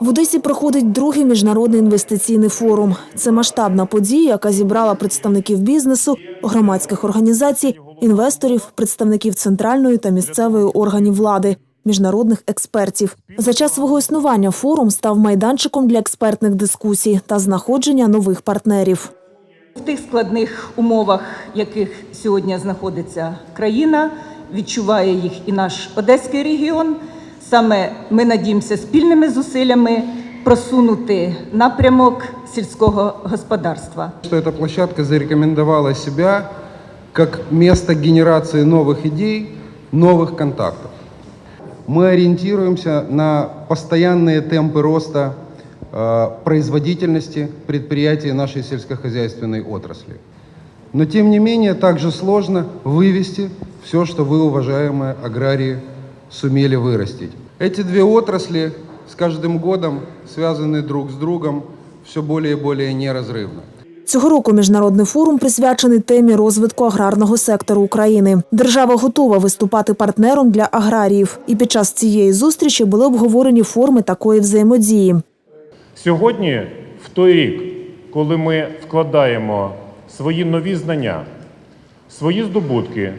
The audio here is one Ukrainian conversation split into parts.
В Одесі проходить другий міжнародний інвестиційний форум. Це масштабна подія, яка зібрала представників бізнесу, громадських організацій, інвесторів, представників центральної та місцевої органів влади, міжнародних експертів. За час свого існування форум став майданчиком для експертних дискусій та знаходження нових партнерів. В тих складних умовах, в яких сьогодні знаходиться країна, відчуває їх і наш Одеський регіон. Саме ми надіємося спільними зусиллями просунути напрямок сільського господарства. что эта площадка зарекомендовала себя как место генерации новых идей, новых контактов. Мы ориентируемся на постоянные темпы роста э, производительности предприятий нашей сельскохозяйственной отрасли. Но тем не менее также сложно вывести все, что вы, уважаемые аграрии, сумели вырастить. Эти две отрасли с каждым годом связаны друг с другом все более и более неразрывно. Цього року міжнародний форум присвячений темі розвитку аграрного сектору України. Держава готова виступати партнером для аграріїв. І під час цієї зустрічі були обговорені форми такої взаємодії. Сьогодні, в той рік, коли ми вкладаємо свої нові знання, свої здобутки,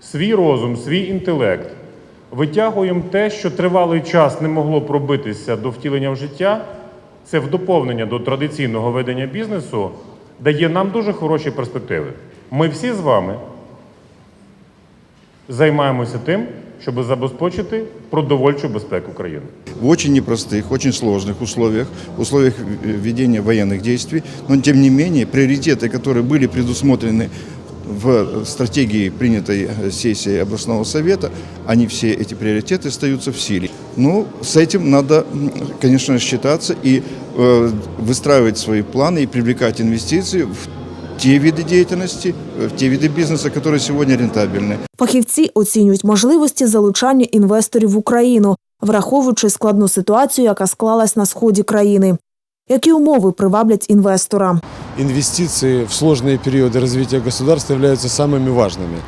свій розум, свій інтелект, витягуємо те, що тривалий час не могло пробитися до втілення в життя, це в доповнення до традиційного ведення бізнесу, дає нам дуже хороші перспективи. Ми всі з вами займаємося тим, щоб забезпечити продовольчу безпеку країни. в очень непростых, очень сложных условиях, условиях ведения военных действий, но тем не менее приоритеты, которые были предусмотрены в стратегии, принятой сессией областного совета, они все эти приоритеты остаются в силе. Ну, с этим надо, м, конечно, считаться и э, выстраивать свои планы и привлекать инвестиции в те виды деятельности, в те виды бизнеса, которые сегодня рентабельны. Фахівці оцінюють можливості залучання інвесторів в Україну, враховуючи складну ситуацію, яка склалась на сході країни. Які умови приваблять інвестора? инвестиции в сложные периоды развития государства являются самыми важными.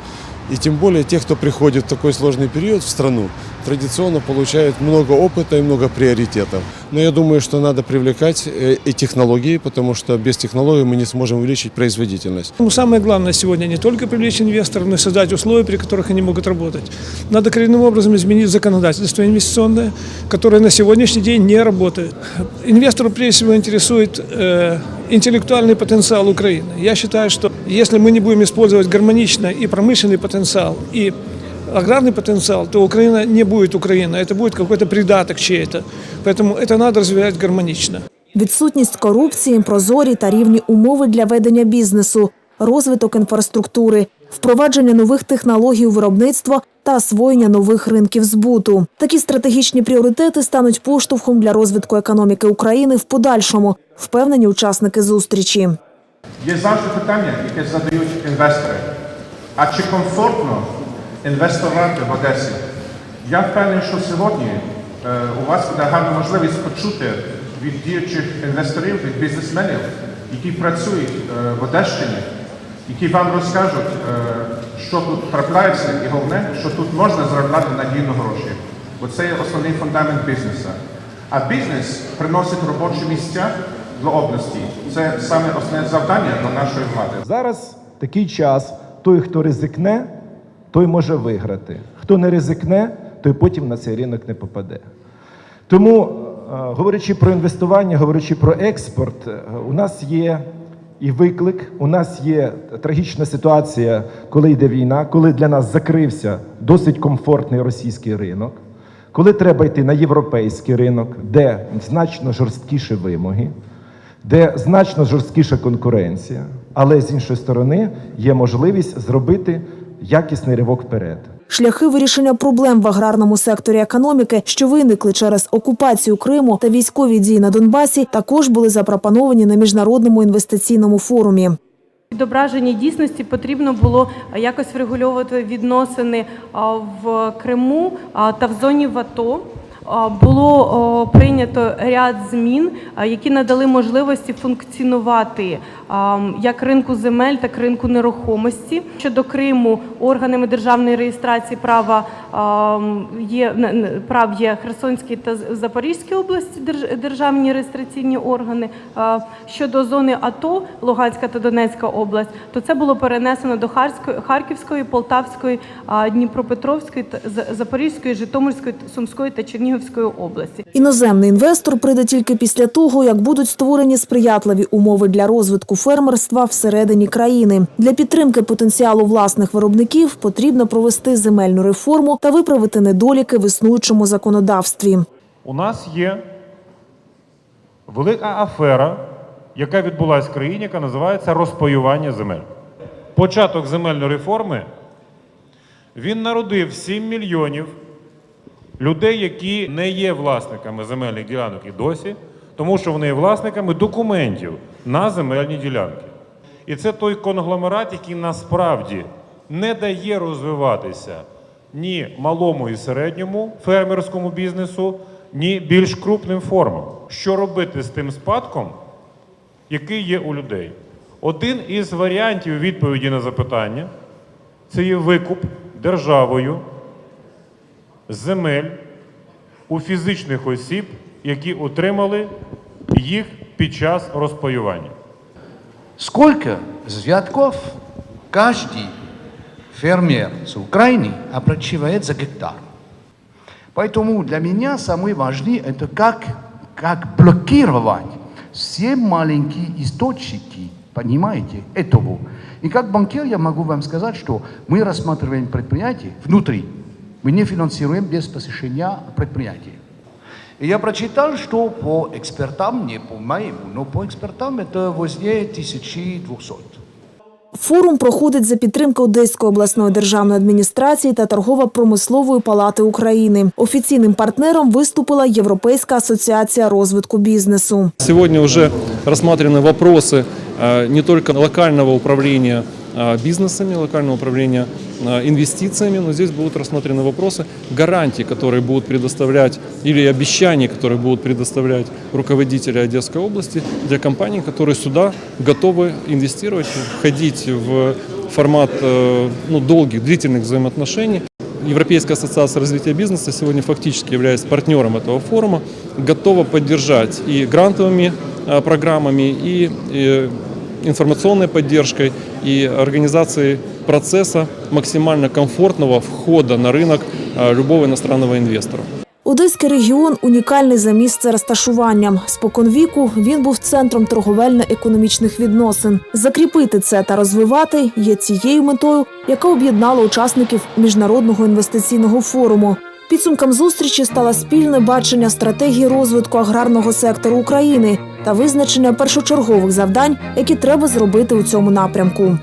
И тем более те, кто приходит в такой сложный период в страну, традиционно получают много опыта и много приоритетов. Но я думаю, что надо привлекать э, и технологии, потому что без технологий мы не сможем увеличить производительность. Ну, Самое главное сегодня не только привлечь инвесторов, но и создать условия, при которых они могут работать. Надо коренным образом изменить законодательство инвестиционное, которое на сегодняшний день не работает. Инвестору прежде всего интересует э, интеллектуальный потенциал Украины. Я считаю, что если мы не будем использовать гармонично и промышленный потенциал, и аграрный потенциал, то Украина не будет Украина, это будет какой-то придаток чей-то. Поэтому это надо развивать гармонично. Відсутність корупції, прозорі та рівні умови для ведення бізнесу, розвиток інфраструктури, впровадження нових технологій у виробництво та освоєння нових ринків збуту. Такі стратегічні пріоритети стануть поштовхом для розвитку економіки України в подальшому, впевнені учасники зустрічі. Є завжди питання, яке задають інвестори. А чи комфортно інвестувати в Одесі? Я впевнений, що сьогодні е, у вас буде гарна можливість почути від діючих інвесторів, від бізнесменів, які працюють е, в Одещині, які вам розкажуть, е, що тут трапляється, і головне, що тут можна заробляти надійно гроші. Бо це є основний фундамент бізнесу. А бізнес приносить робочі місця для області. Це саме основне завдання для нашої влади. Зараз такий час. Той, хто ризикне, той може виграти. Хто не ризикне, той потім на цей ринок не попаде. Тому, е, говорячи про інвестування, говорячи про експорт, е, у нас є і виклик, у нас є трагічна ситуація, коли йде війна, коли для нас закрився досить комфортний російський ринок, коли треба йти на європейський ринок, де значно жорсткіші вимоги де значно жорсткіша конкуренція, але з іншої сторони є можливість зробити якісний ривок вперед. Шляхи вирішення проблем в аграрному секторі економіки, що виникли через окупацію Криму та військові дії на Донбасі, також були запропоновані на міжнародному інвестиційному форумі. Відображенні дійсності потрібно було якось врегульовувати відносини в Криму та в зоні ВАТО. Було прийнято ряд змін, які надали можливості функціонувати як ринку земель, так і ринку нерухомості. Щодо Криму органами державної реєстрації права є прав є Херсонській та Запорізькій області держ- державні реєстраційні органи. Щодо зони АТО, Луганська та Донецька область, то це було перенесено до Харківської, Полтавської, Дніпропетровської, Запорізької, Житомирської, Сумської та Чернігівської області. Іноземний інвестор прийде тільки після того, як будуть створені сприятливі умови для розвитку фермерства всередині країни. Для підтримки потенціалу власних виробників потрібно провести земельну реформу та виправити недоліки в існуючому законодавстві. У нас є велика афера, яка відбулася в країні, яка називається розпаювання земель. Початок земельної реформи він народив 7 мільйонів людей, які не є власниками земельних ділянок і досі, тому що вони є власниками документів на земельні ділянки. І це той конгломерат, який насправді не дає розвиватися ні малому і середньому фермерському бізнесу, ні більш крупним формам. Що робити з тим спадком, який є у людей? Один із варіантів відповіді на запитання це є викуп державою земель у фізичних осіб, які отримали їх під час розпаювання. Сколько взятков каждый фермер с Украины оплачивает за гектар? Поэтому для меня самое важное это как, как блокировать все маленькие источники, понимаете, этого. И как банкир я могу вам сказать, что мы рассматриваем предприятие внутри. Мы не финансируем без посещения предприятия. И я прочитал, что по экспертам, не по моему, но по экспертам это возле 1200. Форум проходить за підтримки Одеської обласної державної адміністрації та торгово-промислової палати України. Офіційним партнером виступила Європейська асоціація розвитку бізнесу. Сегодня уже рассмотрены вопросы э, не только локального управления э, бизнесами, локального управления э, инвестициями, но здесь будут рассмотрены вопросы гарантий, которые будут предоставлять, или обещаний, которые будут предоставлять руководители Одесской области для компаний, которые сюда готовы инвестировать, входить в формат э, ну, долгих, длительных взаимоотношений. Европейская ассоциация развития бизнеса сегодня фактически является партнером этого форума, готова поддержать и грантовыми э, программами, и э, информационной поддержкой, и организацией процесса максимально комфортного входа на рынок э, любого иностранного инвестора. Одеський регіон унікальний за місце розташуванням. Споконвіку він був центром торговельно-економічних відносин. Закріпити це та розвивати є цією метою, яка об'єднала учасників міжнародного інвестиційного форуму. Підсумком зустрічі стало спільне бачення стратегії розвитку аграрного сектору України та визначення першочергових завдань, які треба зробити у цьому напрямку.